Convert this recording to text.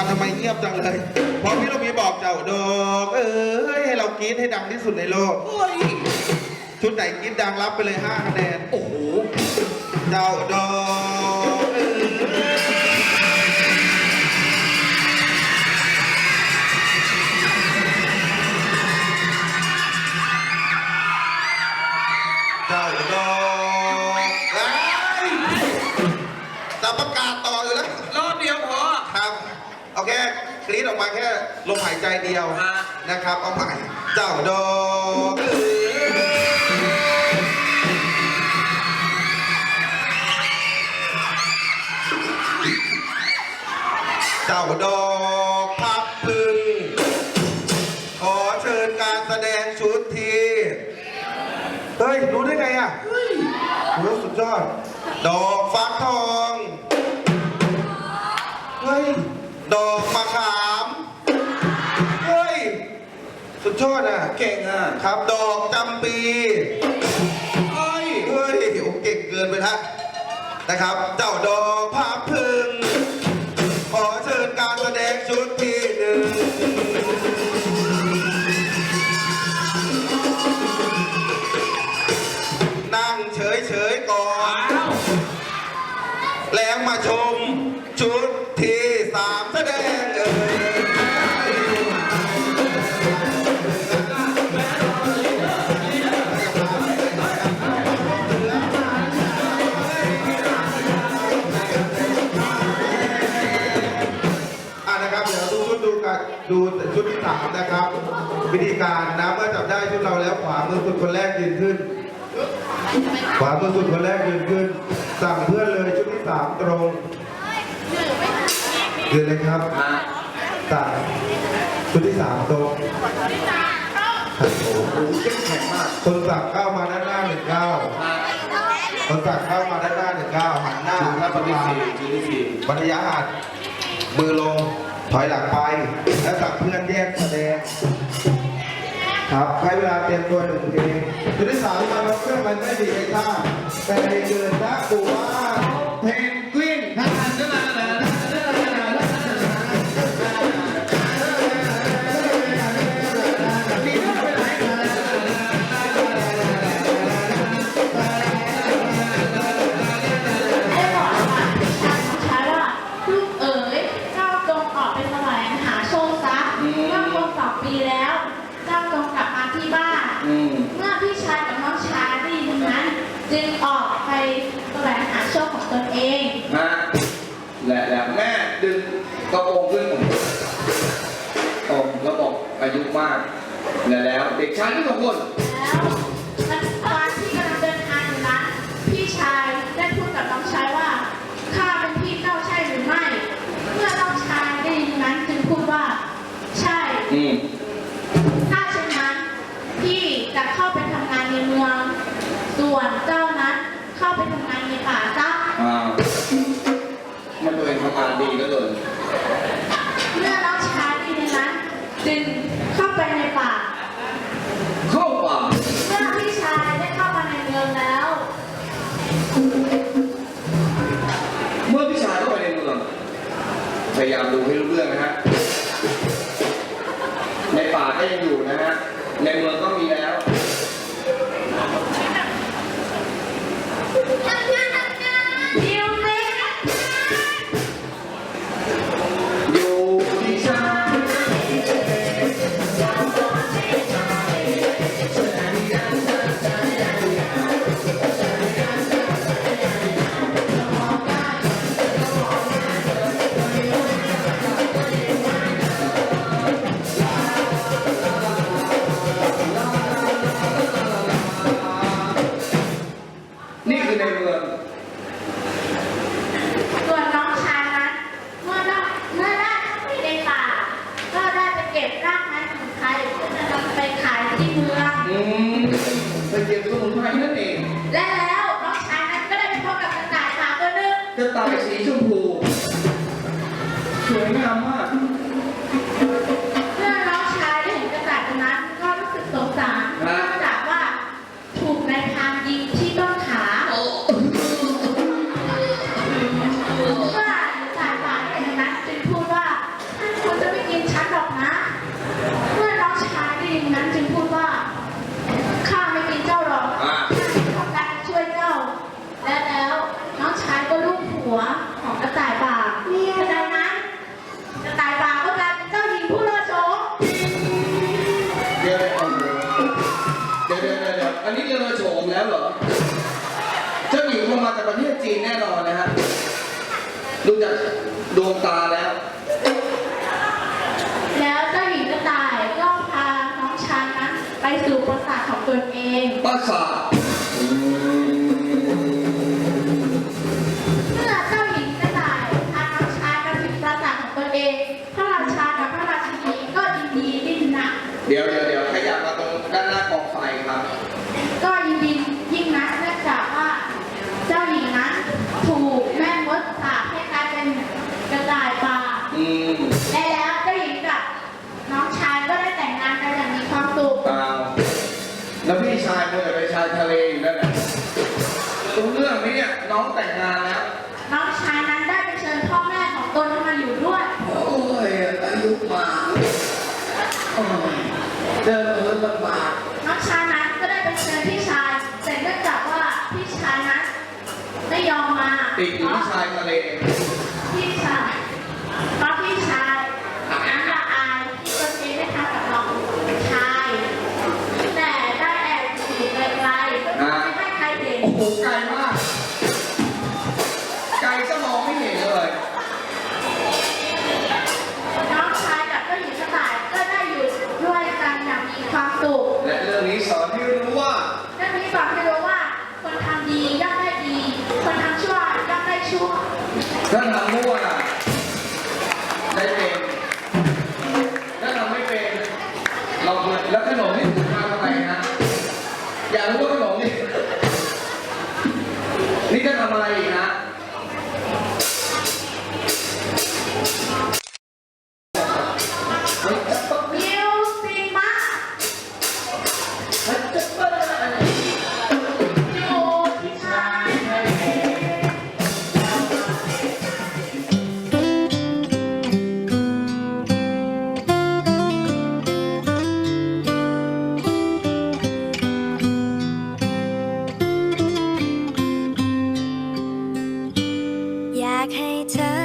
มาทำไมเงียบจังเลย เพราะพี่ลูกมีบอกเจ้าดอกเอ้ยให้เรากรี๊ดให้ดังที่สุดในโลกเฮ้ยชุดไหนกรี๊ดดังรับไปเลย5คะแนน โอ้โห เจ้าดอก โอเคกรี๊ดออกมาแค่ลมหายใจเดียวฮะ นะครับ เอาใหม่เจ้าดอกเอ้ยเจ้าดอกพับพึ่ง ขอเชิญการแสดงชุดทีเฮ้ย รู้ได้ไงอะเฮ้ยโหสุดยอด ดอกฟักทอง สุดยอดอะ เก่งอะครับดอกจำปีเฮ้ยเฮ้ยโอ้เก่งเกินไปละนะครับ เจ้าดอกพาพึ่ง ขอเชิญการแสดงชุดที่หนึ่งนั่งเฉยๆก่อนอ้าวแล้วมาชมชุดที่สามแสดงเอ่ย วิธีการนะเมื่อจับได้ชุดเราแล้วขวามือสุดคนแรกยืนขึ้น ขวามือสุดคนแรกยืนขึ้น สั่งเพื่อนเลยชุดที่สามตรงยืนเลยครับมาสั่งชุดที่สามตรงโอ้โหโอ้โหเข้มแข็งมากคนสั่งเข้ามาด้านหน้าหนึ่งเก้ามาคนสั่งเข้ามาด้านหน้าหนึ่งเก้าหันหน้าดูครับปฏิสีดูที่สี่บรรยาหัดมือลง ถอยหลังไป แล้วสับเพื่อนแยกแสดง ครับให้เวลาเตรียมตัวหนึ่งเพลงชุดที่สามมาเราเครื่อนมันไม่ดีไอ้ท่าแต่เกินนะกูว่าเทน และแล้วเด็กชายทั้งสองคนแล้วมันตอนที่กำลังเดินทางอยู่นั้น พี่ชายได้พูดกับน้องชายว่า ข้าเป็นพี่เจ้าใช่หรือไม่ เมื่อน้องชายได้ยินนั้นจึงพูดว่า ใช่ อืมถ้าเช่นนั้น พี่จะเข้าไปทำงานในเมือง ส่วนเจ้านั้นเข้าไปทำงานในป่าซะ อ่ามันตัวเองทำงานดีก็เลย เมื่อพิชาเข้าไปในเมืองพยายามดูให้รู้เรื่องนะฮะ นี่คือในเมือง ส่วนน้องชายนั้นเมื่อได้เมื่อได้เข้าไปในป่า ก็ได้ไปเก็บรากไม้สมุนไพรเพื่อจะนำไปขายที่เมือง อืมไปเก็บสมุนไพรนั่นเองและแล้วน้องชายนั้นก็ได้ไปพบกับกระต่ายขาวตัวหนึ่ง กระต่ายสีชมพู สวยงามมาก ตนเองปราสาทเมื่อเจ้าหญิงกระต่ายอารัชากระถึงปราสาทของตนเอง พระราชากับพระราชินีก็ยินดีดิ้นหนัก เดี๋ยวเดี๋ยวเดี๋ยวขยับมาตรงด้านหน้ากองไฟครับ ก็ยินดี เดินเหินลำบากน้องชายนั้นก็ได้ไปเชิญพี่ชาย แต่เนื่องจากว่าพี่ชายนั้นไม่ยอมมาติดอยู่ที่ชายทะเลพี่ชายเพราะพี่ชายนั้นละอายที่ตนเองได้ทำกับน้องชาย แต่ได้แอบหนีไกลๆไม่ให้ใครเห็น โอ้โหไกลมาก tell